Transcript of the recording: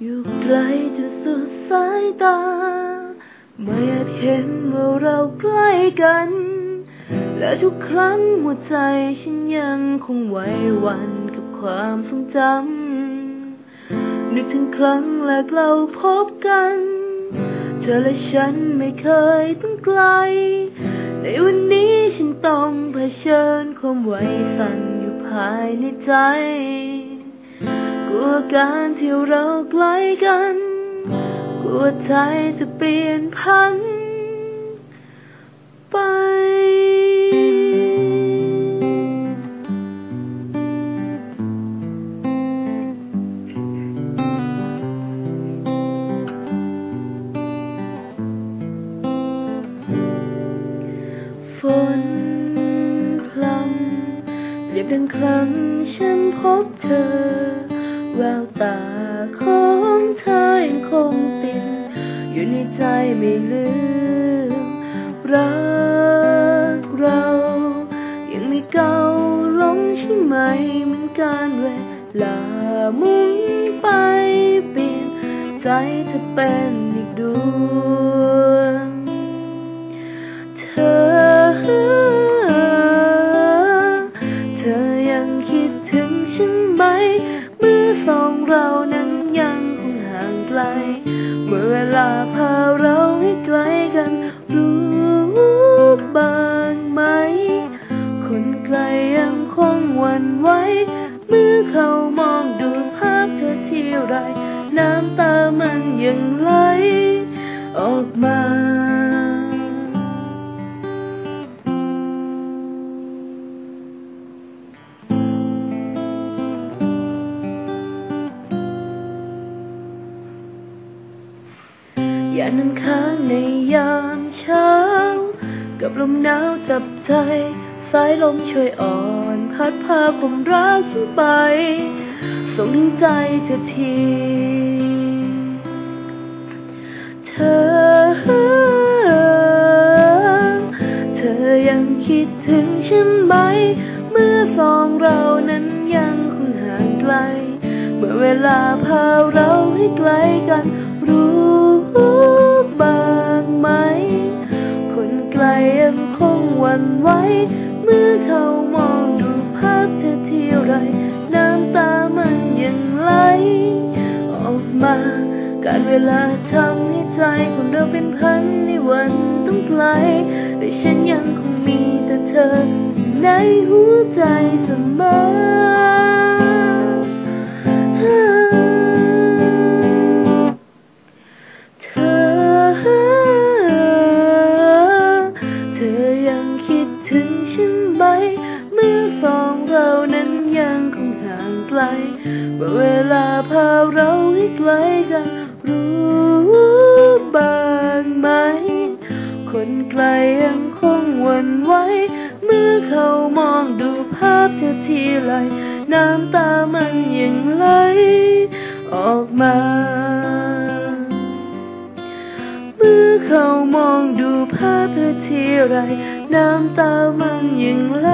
อยู่ไกลจนสุดสายตา ไม่อาจเห็นว่าเราใกล้กัน และทุกครั้งหัวใจฉันยังคงไหวหวันกับความทรงจำนึกถึงครั้งแรกเราพบกัน เธอและฉันไม่เคยต้องไกล ในวันนี้ฉันต้องเผชิญความไหวสั่นอยู่ภายในใจ ลัวการที่เราใกล้กัน กลัวใจจะเปลี่ยนพันไปฝนพลำเรียบดังครั้งฉันพบเธอ แววตาของเธอยังคงติดอยู่ในใจไม่ลืมรักเรา ยังไม่เก่าลงใช่ไหมเหมือนการเวลาหมุนไปเปลี่ยนใจเธอเป็นอีกดวง งหวั่นไหวเมื่อเขามองดูภาพเธอที่ไร น้ำตามันยังไหลออกมาอย่านั้นค้างในยามเช้า กับลมหนาวจับใจ สายลมช่วยอ่อน พัดพาความรักฉันไป ส่งถึงใจเธอที เธอ เธอยังคิดถึงฉันไหม เมื่อสองเรานั้นยังคงห่างไกล เมื่อเวลาพาเราให้ใกล้กัน รู้บ้างไหม คนไกลยังคงหวั่นไหวเมื่อเขา น้ำตามันยังไหล ออกมา การเวลาทำให้ใจของเราเป็นพันในวันต้องไกลแต่ฉันยังคงมีแต่เธอ ในหัวใจเสมอางไกลเมื่อเวลาพาเราให้ใกลกันรู้บ้างไหม คนไกลยังคงวันไหวเมื่อเขามองดูภาพเธอทีไรน้ำตามันยังไหลออกมา เมื่อเขามองดูภาพเธอทีไรน้ำตามันยังไหล